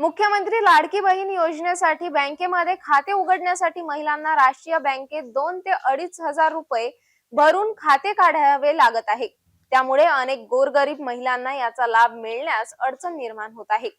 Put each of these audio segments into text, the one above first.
मुख्यमंत्री लाडकी बहीण योजनेसाठी बँकेमध्ये खाते उघडण्यासाठी महिलांना राष्ट्रीय बँकेत दोन ते अडीच हजार रुपये भरून खाते काढावे लागत आहे. त्यामुळे अनेक गोरगरीब महिलांना याचा लाभ मिळण्यास अडचण निर्माण होत आहे.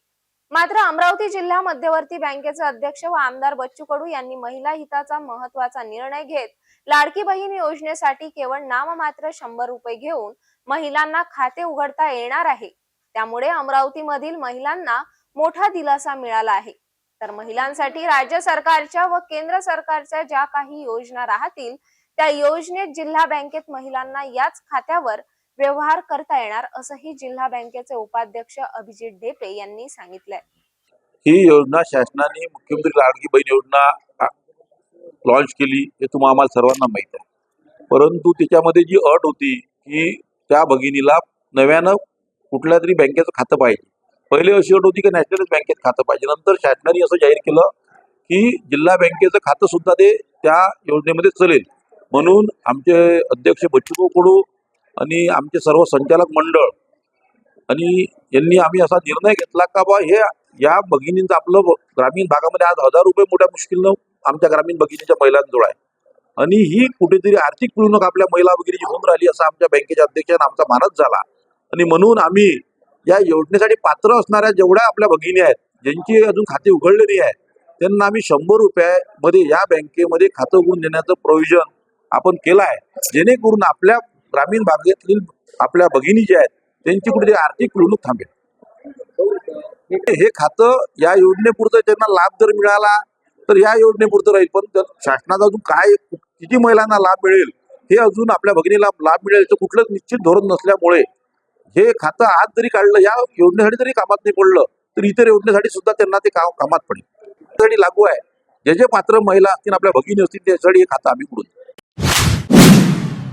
मात्र अमरावती जिल्हा मध्यवर्ती बँकेचे अध्यक्ष व आमदार बच्चू कडू यांनी महिला हिताचा महत्त्वाचा निर्णय घेत लाडकी बहीण योजनेसाठी केवळ नाममात्र शंभर रुपये घेऊन महिलांना खाते उघडता येणार आहे. त्यामुळे अमरावतीमधील महिलांना मोठा दिलासा मिळाला आहे. तर महिलांसाठी राज्य सरकारच्या व केंद्र सरकारच्या ज्या काही योजना राहतील त्या योजनेत जिल्हा बँकेत महिलांना याच खात्यावर व्यवहार करता येणार असंही जिल्हा बँकेचे उपाध्यक्ष अभिजित ढेपे यांनी सांगितलंय. ही योजना शासनाने मुख्यमंत्री लाडकी बहीण योजना लॉन्च केली हे तुम्हाला आम्हाला सर्वांना माहीत आहे. परंतु त्याच्यामध्ये जी अट होती की त्या भगिनीला नव्यानं कुठल्या तरी बँकेचं खातं पाहिजे. पहिले अशी अट होती की नॅशनलाइज बँकेत खातं पाहिजे. नंतर शासनाने असं जाहीर केलं की जिल्हा बँकेचं खातं सुद्धा ते त्या योजनेमध्ये चलेल. म्हणून आमचे अध्यक्ष बच्चू कडू आणि आमचे सर्व संचालक मंडळ आणि यांनी आम्ही असा निर्णय घेतला का बा हे या भगिनींचं आपलं ग्रामीण भागामध्ये आज हजार रुपये मोठ्या मुश्किलनं आमच्या ग्रामीण भगिनीच्या महिलांजवळ आहे. आणि ही कुठेतरी आर्थिक पिळवणूक आपल्या महिला भगिनीची होऊन राहिली असा आमच्या बँकेच्या अध्यक्षांना आमचा मानस झाला. आणि म्हणून आम्ही या योजनेसाठी पात्र असणाऱ्या जेवढ्या आपल्या भगिनी आहेत ज्यांची अजून खाते उघडलेली आहे त्यांना आम्ही शंभर रुपयामध्ये या बँकेमध्ये खातं उघडून देण्याचं प्रोव्हिजन आपण केलं आहे. जेणेकरून आपल्या ग्रामीण भागातील आपल्या भगिनी ज्या आहेत त्यांची कुठे आर्थिक पिळवणूक थांबेल. हे खातं या योजनेपुरतं त्यांना लाभ जर मिळाला तर या योजनेपुरतं राहील. पण शासनाचा अजून काय किती महिलांना लाभ मिळेल हे अजून आपल्या भगिनीला लाभ मिळेल याचं कुठलंच निश्चित धोरण नसल्यामुळे हे खातं आज जरी काढलं या योजनेसाठी जरी कामात नाही पडलं तर इतर योजनेसाठी सुद्धा त्यांना ते काम कामात पडेल त्यासाठी लागू आहे जे जे पात्र महिला असतील आपल्या भगिनी असतील त्यासाठी हे खातं आम्ही उघडून देऊ.